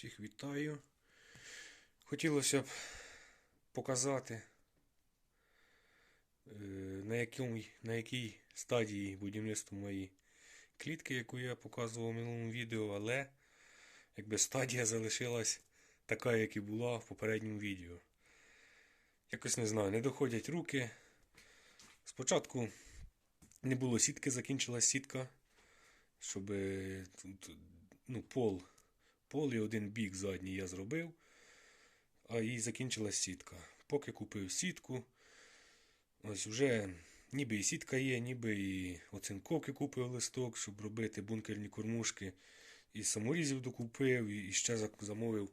Всіх вітаю. Хотілося б показати, е, на, якій, на якій стадії будівництва мої клітки, яку я показував в минулому відео, але якби стадія залишилась така, як і була в попередньому відео. Якось не знаю, не доходять руки. Спочатку не було сітки, закінчилась сітка, щоб е, ну, пол пол і один бік задній я зробив, а і закінчилась сітка. Поки купив сітку, ось вже ніби і сітка є, ніби і оцинковки купив листок, щоб робити бункерні кормушки. І саморізів докупив, і ще замовив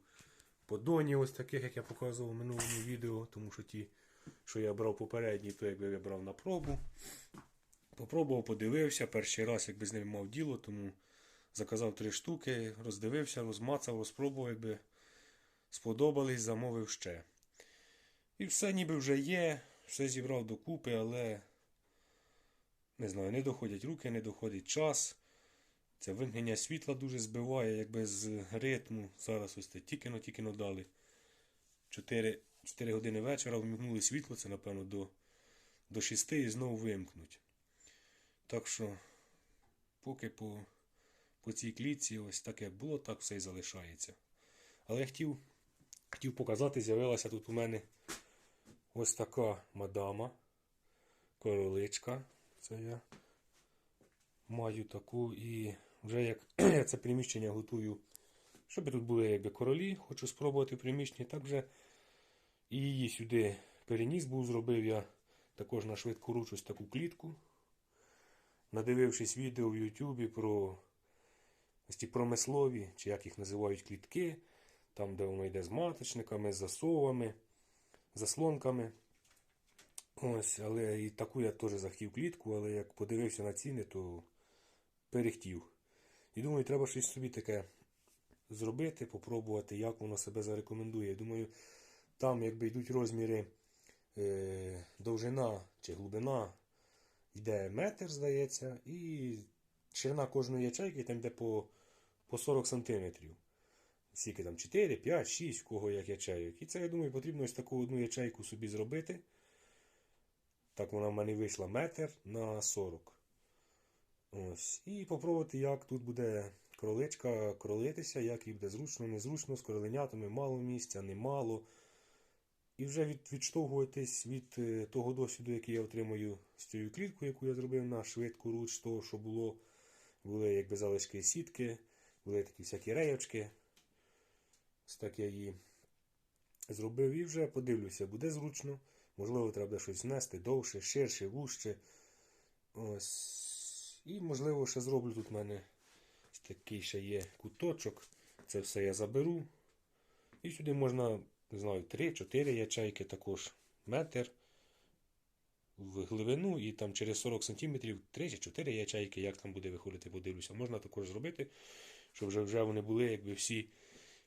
подоні, ось таких, як я показував в минулому відео, тому що ті, що я брав попередні, то якби я брав на пробу. Попробував, подивився, перший раз якби з ними мав діло, тому заказав три штуки, роздивився, розмацав, розпробував, якби сподобались, замовив ще. І все ніби вже є, все зібрав докупи, але не знаю, не доходять руки, не доходить час. Це вимкнення світла дуже збиває, якби з ритму. Зараз ось це тільки-но, тільки-но дали. 4, 4 години вечора вмикнули світло, це напевно до, до 6 і знову вимкнуть. Так що, поки по, по цій клітці ось так як було, так все і залишається. Але я хотів, хотів показати, з'явилася тут у мене ось така мадама, короличка. Це я маю таку і вже як це приміщення готую, щоб тут були якби королі, хочу спробувати в приміщенні, так вже і її сюди переніс був, зробив я також на швидку ручусь таку клітку. Надивившись відео в Ютубі про ось ті промислові, чи як їх називають клітки, там, де воно йде з маточниками, з засовами, заслонками. Ось, але і таку я теж захотів клітку, але як подивився на ціни, то перехтів. І думаю, треба щось собі таке зробити, попробувати, як воно себе зарекомендує. Думаю, там, якби йдуть розміри е, довжина чи глибина, йде метр, здається, і ширина кожної ячейки там йде по, по 40 сантиметрів. Скільки там 4, 5, 6, в кого як ячейок. І це, я думаю, потрібно ось таку одну ячейку собі зробити. Так вона в мене вийшла метр на 40. Ось. І попробувати, як тут буде кроличка кролитися, як їй буде зручно, незручно, з кроленятами мало місця, немало. І вже від, відштовхуватись від е, того досвіду, який я отримую з цією кліткою, яку я зробив на швидку руч, того, що було, були якби залишки сітки, були такі всякі реєчки. Ось так я її зробив і вже подивлюся, буде зручно. Можливо, треба щось внести довше, ширше, вужче. Ось. І, можливо, ще зроблю тут в мене такий ще є куточок. Це все я заберу. І сюди можна, не знаю, 3-4 ячейки, також метр в глибину і там через 40 см 3 чи 4 ячейки, як там буде виходити, подивлюся. Можна також зробити, щоб вже, вже вони були якби всі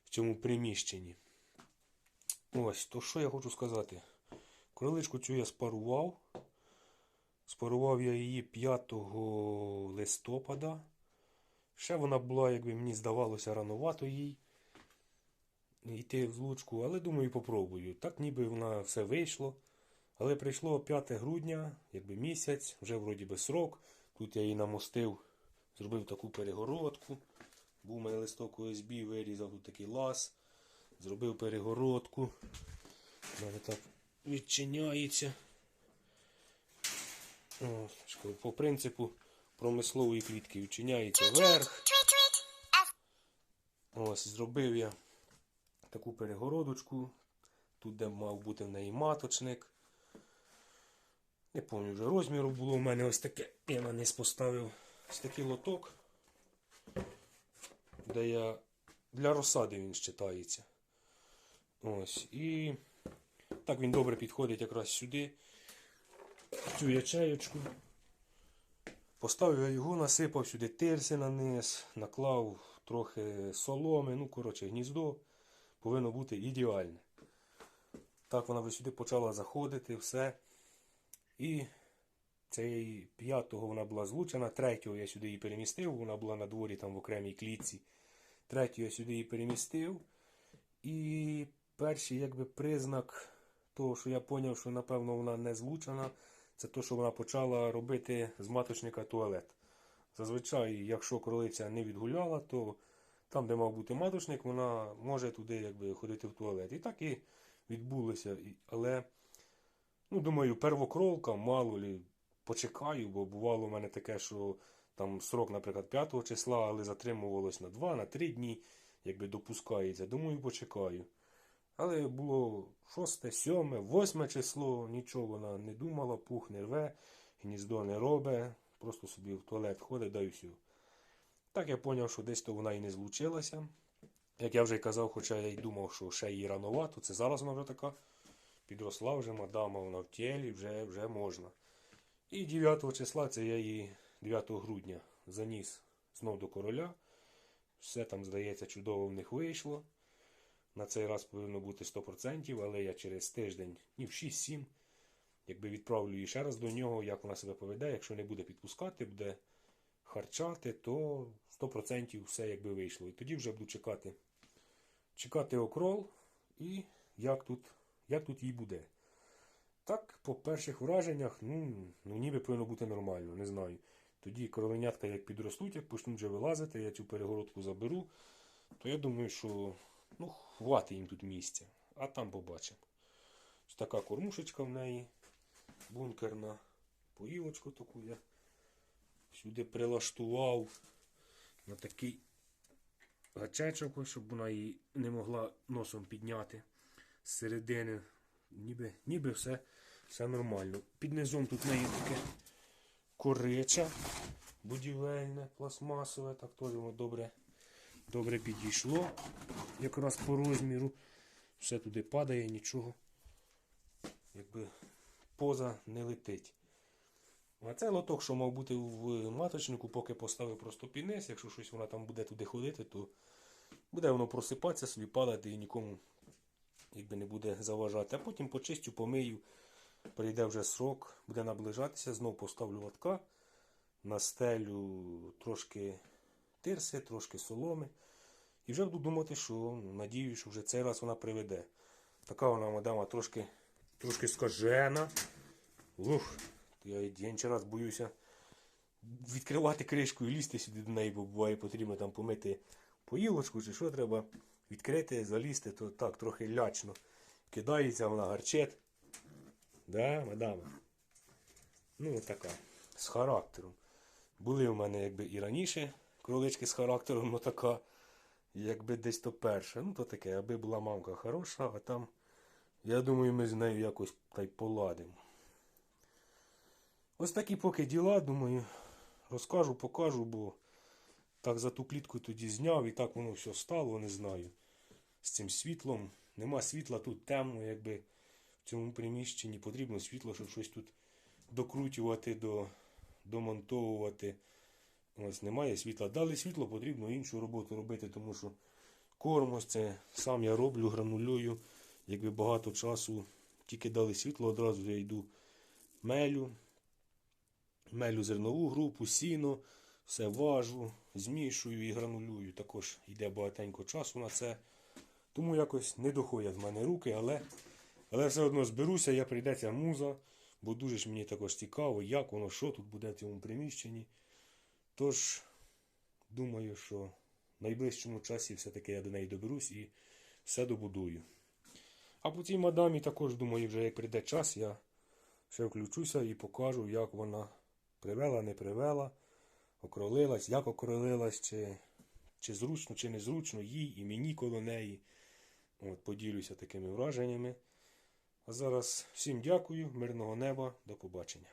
в цьому приміщенні. Ось, то що я хочу сказати. Кроличку цю я спарував. Спарував я її 5 листопада. Ще вона була, якби мені здавалося, ранувато їй йти в злучку, але думаю, попробую. Так ніби вона все вийшло. Але прийшло 5 грудня, якби місяць, вже вроді би срок. Тут я її намостив, зробив таку перегородку. Був у мене листок ОСБ, вирізав тут такий лаз, зробив перегородку. У мене так відчиняється. О, по принципу промислової клітки відчиняється вверх. Ось, зробив я таку перегородочку. Тут, де мав бути в неї маточник. Не пам'ятаю вже розміру було у мене ось таке. Я на низ поставив ось такий лоток, де я для розсади він щитається. Ось. І так він добре підходить якраз сюди. Цю ячеєчку. Поставив я його, насипав сюди тирси на низ, наклав трохи соломи, ну, коротше, гніздо повинно бути ідеальне. Так вона вже сюди почала заходити, все. І цей п'ятого вона була злучена, третього я сюди її перемістив, вона була на дворі там в окремій клітці. третю я сюди її перемістив. І перший якби признак того, що я зрозумів, що напевно вона не злучена, це те, що вона почала робити з маточника туалет. Зазвичай, якщо кролиця не відгуляла, то там, де мав бути маточник, вона може туди якби, ходити в туалет. І так і відбулося. Але, ну, думаю, первокролка, мало лі, почекаю, бо бувало в мене таке, що там срок, наприклад, 5 числа, але затримувалось на 2, на 3 дні, якби допускається. Думаю, почекаю. Але було 6, 7, 8 число, нічого вона не думала, пух не рве, гніздо не робить, просто собі в туалет ходить, да і все. Так я зрозумів, що десь то вона і не злучилася. Як я вже казав, хоча я й думав, що ще їй рановато, це зараз вона вже така підросла вже мадама, вона в тілі, вже, вже можна. І 9 числа, це я її 9 грудня заніс знов до короля. Все там, здається, чудово в них вийшло. На цей раз повинно бути 100%, але я через тиждень, ні в 6-7, якби відправлю її ще раз до нього, як вона себе поведе. Якщо не буде підпускати, буде харчати, то 100% все якби вийшло. І тоді вже буду чекати. Чекати окрол і як тут, як тут їй буде. Так, по перших враженнях, ну, ну ніби повинно бути нормально, не знаю. Тоді кроленятка як підростуть, як почнуть вже вилазити, я цю перегородку заберу, то я думаю, що ну, хватить їм тут місця. А там побачимо. Така кормушечка в неї, бункерна. Поїлочку таку я сюди прилаштував на такий гачечок, щоб вона її не могла носом підняти з середини. Ніби, ніби все, все нормально. Під низом тут в неї таке корича будівельне, пластмасове, так теж воно добре, добре підійшло. Якраз по розміру. Все туди падає, нічого. Якби поза не летить. А це лоток, що мав бути в маточнику, поки поставив просто низ. Якщо щось вона там буде туди ходити, то буде воно просипатися, собі падати і нікому якби не буде заважати. А потім почистю, помию, прийде вже срок, буде наближатися, знов поставлю лотка, настелю трошки тирси, трошки соломи. І вже буду думати, що ну, надію, що вже цей раз вона приведе. Така вона мадама трошки, трошки скажена. Ух, я інший раз боюся відкривати кришку і лізти сюди до неї, бо буває потрібно там помити поїлочку чи що треба відкрити, залізти, то так трохи лячно. Кидається вона гарчет. Да, мадама? Ну, така. З характером. Були в мене якби і раніше кролички з характером, ну така, якби десь то перша. Ну, то таке, аби була мамка хороша, а там, я думаю, ми з нею якось та й поладимо. Ось такі поки діла, думаю, розкажу, покажу, бо так за ту клітку тоді зняв і так воно все стало, не знаю. З цим світлом. Нема світла, тут темно, якби в цьому приміщенні потрібно світло, щоб щось тут докручувати, до, домонтовувати. Ось немає світла. Дали світло, потрібно іншу роботу робити, тому що корм ось це сам я роблю, гранулюю. Якби багато часу тільки дали світло, одразу я йду мелю. Мелю зернову групу, сіно, все важу, змішую і гранулюю. Також йде багатенько часу на це. Тому якось не доходять в мене руки, але, але все одно зберуся, я прийдеться муза, бо дуже ж мені також цікаво, як воно, що тут буде в цьому приміщенні. Тож, думаю, що в найближчому часі все-таки я до неї доберусь і все добудую. А по цій мадамі також, думаю, вже як прийде час, я ще включуся і покажу, як вона привела, не привела, окролилась, як окролилась, чи, чи зручно, чи незручно їй і мені коло неї. От, поділюся такими враженнями. А зараз всім дякую, мирного неба, до побачення.